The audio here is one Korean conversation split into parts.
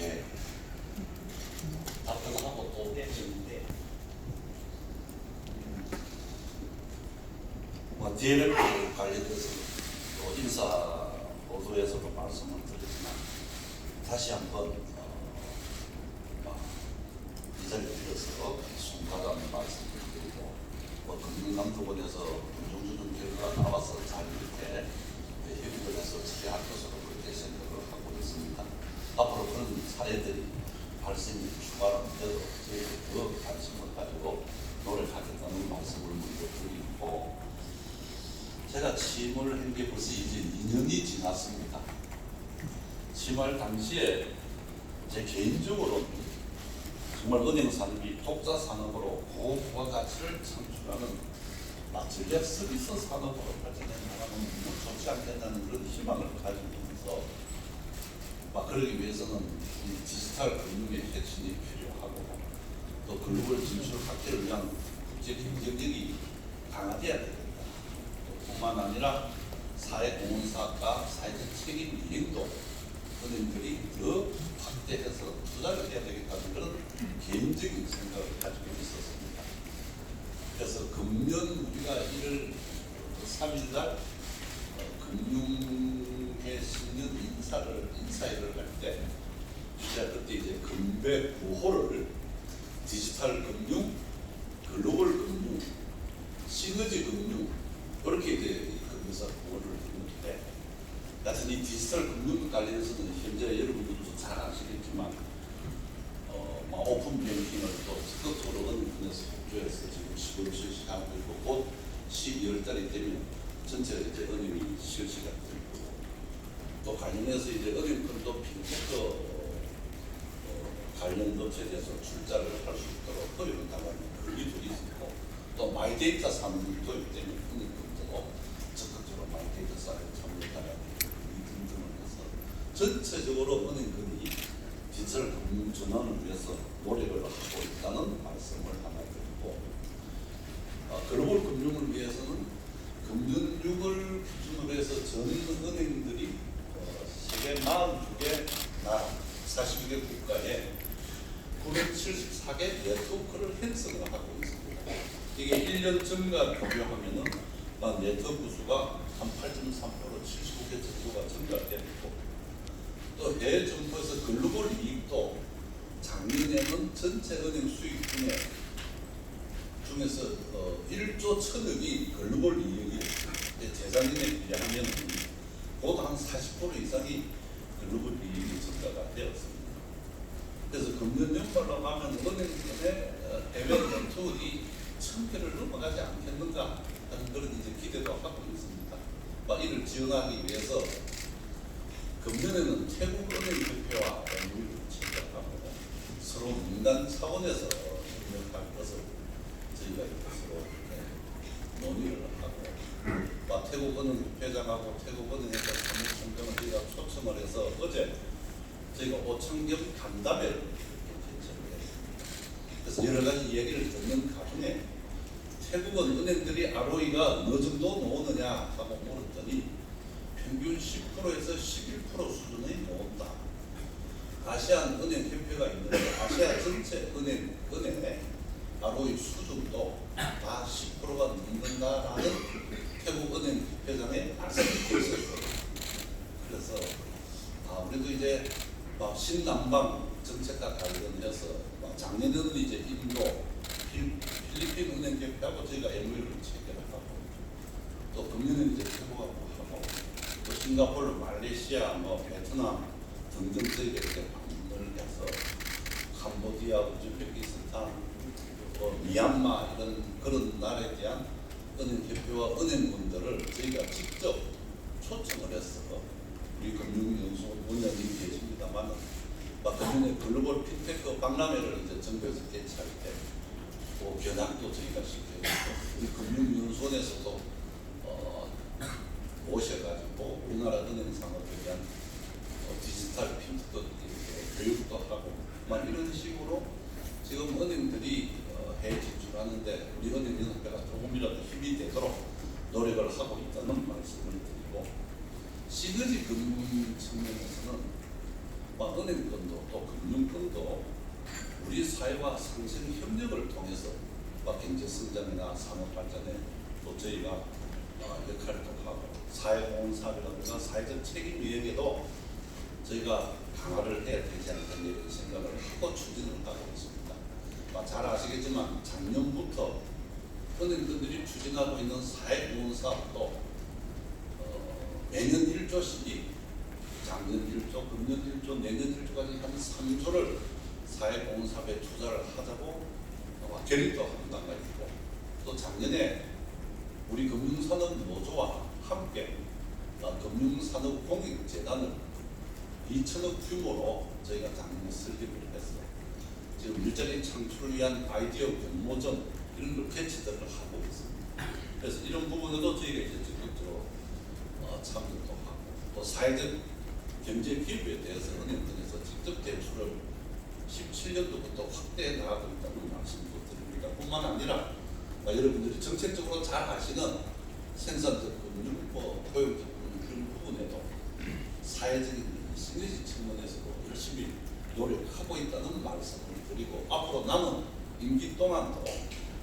계획 답변하고 또 했는데 뭐 DLF 관련해서 또 인사 보도에서도 말씀을 드렸지만 다시 한번 어, 어, 이 자리에 들어서 송가담 말씀을 드리고 뭐 금융감독원에서 금융주준 결과가 나와서 잘 이렇게 협의를 해서 처리할 것으로 그렇게 생각을 하고 있습니다. 앞으로 그런 사례들이 발생이 추가로 되도 저희가 더 관심을 가지고 노력하겠다는 말씀을 먼저 드리고 제가 취임을 한게 벌써 이제 2년이 지났습니다. 취임할 당시에 제 개인적으로 정말 은행 산업이 독자 산업으로 고부가 가치를 창출하는 막 전략 서비스 산업으로 발전해 나가는 뭐 좋지 않겠다는 그런 희망을 가지고 있어서 막 그러기 위해서는 이 디지털 금융의 혁신이 필요하고 또 글로벌 진출 확대를 위한 국제 경쟁력이 되겠다. 또 뿐만 아니라 사회 공헌사과 사회적 책임 이행도 은행들이 더 확대해서 투자를 해야 되겠다는 그런 개인적인 생각을 가지고 있었습니다. 그래서 금년 우리가 1월 3일 날 어, 금융의 신년 인사를 인사회를 할때 제가 그때 이제 금배 구호를 디지털 금융, 글로벌 금융, 시너지 금융 그렇게 이제 이 금융사 구호를 했는데 하여튼 이 디지털 금융 관련해서는 현재 여러분들도 잘 아시겠지만 어, 뭐 오픈 뱅킹을 또 적극적으로 은행에서 협조해서 지금 시도를 실시하고 있고 곧 12월 달이 되면 전체 이제 은행이 실시가 될 거고 또 관련해서 이제 은행들도 핀테크 어, 관련 업체에 대해서 출자를 할 수 있도록 허용을 당하는 권리들이 있고 또 마이데이터 산업이 도입되면 은행들도 적극적으로 마이데이터 산업에 참여하는 등등을 해서 전체적으로 은행들이 디지털 금융 전환을 위해서 노력을 하고 있다는 말씀을 하나 드리고 어, 글로벌 금융을 위해서는 금융육을 기준으로 해서 전 은행들이 어, 세계 42개 나라 42개 국가에 974개 네트워크를 형성을 하고 있습니다. 이게 1년 전과 비교하면은 아, 네트워크 수가 한 8.3% 75개 정도가 증가되고 또 해외 정부에서 글로벌 이익도 작년에는 전체 은행 수익 중에 중에서 어, 1조 천억이 글로벌 이익이 재작년에 비하면 보다 한 40% 이상이 글로벌 이익이 증가가 되었습니다. 그래서 금년 연말로 가면 은행들의 어, 해외 네트워크가 천 개를 넘어가지 않겠는가 하는 그런 이제 기대도 하고 있습니다. 막 이를 지원하기 위해서 금년에는 태국 은행 대표와 MOU를 체결하고 서로 민간 차원에서 협력할 것을 저희가 서로 네, 논의를 하고 막 태국 은행 회장하고 태국 은행에서 사무총장을 저희가 초청을 해서 어제 저희가 5천 경 간담회를 이렇게 개최를 했습니다. 그래서 여러 가지 얘기를 듣는 가중에 태국은 은행들이 ROE가 어느 정도 물었더니 평균 10%에서 11% 수준에 나온다. 아시안 은행 협회가 있는데 아시아 전체 은행 은행의 ROE 수준도 다 10%가 넘는다라는 태국 은행 협회장의 말씀이 있었어요. 그래서 아무래도 이제 막 신남방 정책과 관련해서 막 작년에는 이제 인도, 필, 필리핀 은행 대표하고 저희가 MOU를 체결을 하고 또 금년에는 이제 태국하고 하고 또 싱가포르, 말레이시아, 뭐 베트남 등등 저희가 이렇게 방문을 해서 캄보디아, 우즈베키스탄, 뭐 미얀마 이런 그런 나라에 대한 은행 대표와 은행분들을 저희가 직접 초청을 해서 우리 금융연수원 원장님이 계십니다만 막 금융의 글로벌 핀테크 박람회를 이제 정부에서 개최할 때 또 견학도 저희가 시켜고 우리 금융연수원에서도 어, 오셔가지고 우리나라 은행 산업에 대한 어, 디지털 이렇게 교육도 하고 막 이런 식으로 지금 은행들이 어, 해외 진출하는데 우리 은행연합회가 조금이라도 힘이 되도록 노력을 하고 있다는 말씀을 드리고 시너지 금융 측면에서는 막 은행권도 또 금융권도 우리 사회와 상생 협력을 통해서 뭐 경제 성장이나 산업 발전에 또 저희가 어, 역할을 또 하고 사회공헌사업이라든가 사회적 책임 이행에도 저희가 강화를 해야 되지 않겠냐 이런 생각을 하고 추진을 하고 있습니다. 아, 잘 아시겠지만 작년부터 은행들이 추진하고 있는 사회공헌사업도 어, 매년 1조씩 작년 1조, 금년 1조, 내년 1조까지 한 3조를 사회공헌사업에 투자를 하자고 아마 결의도 한 단가 있고 또 작년에 우리 금융산업 노조와 함께 어, 금융산업공익재단을 2천억 규모로 저희가 작년에 설립을 했어요. 지금 일자리 창출을 위한 아이디어 공모전 이런 걸 개최들을 하고 있습니다. 그래서 이런 부분에도 저희가 이제 적극적으로 어, 참여도 하고 또 사회적 경제 기업에 대해서 은행들에서 직접 대출을 17년도부터 확대해 나가고 있다는 말씀도 드립니다. 뿐만 아니라 어, 여러분들이 정책적으로 잘 아시는 뭐 포용적 금융 그런 부분에도 사회적인 시너지 측면에서도 열심히 노력하고 있다는 말씀을 드리고 앞으로 남은 임기 동안도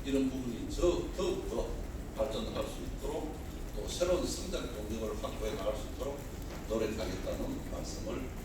이런 부분이 저 더욱더 발전할 수 있도록 또 새로운 성장 동력을 확보해 나갈 수 있도록 노력하겠다는 말씀을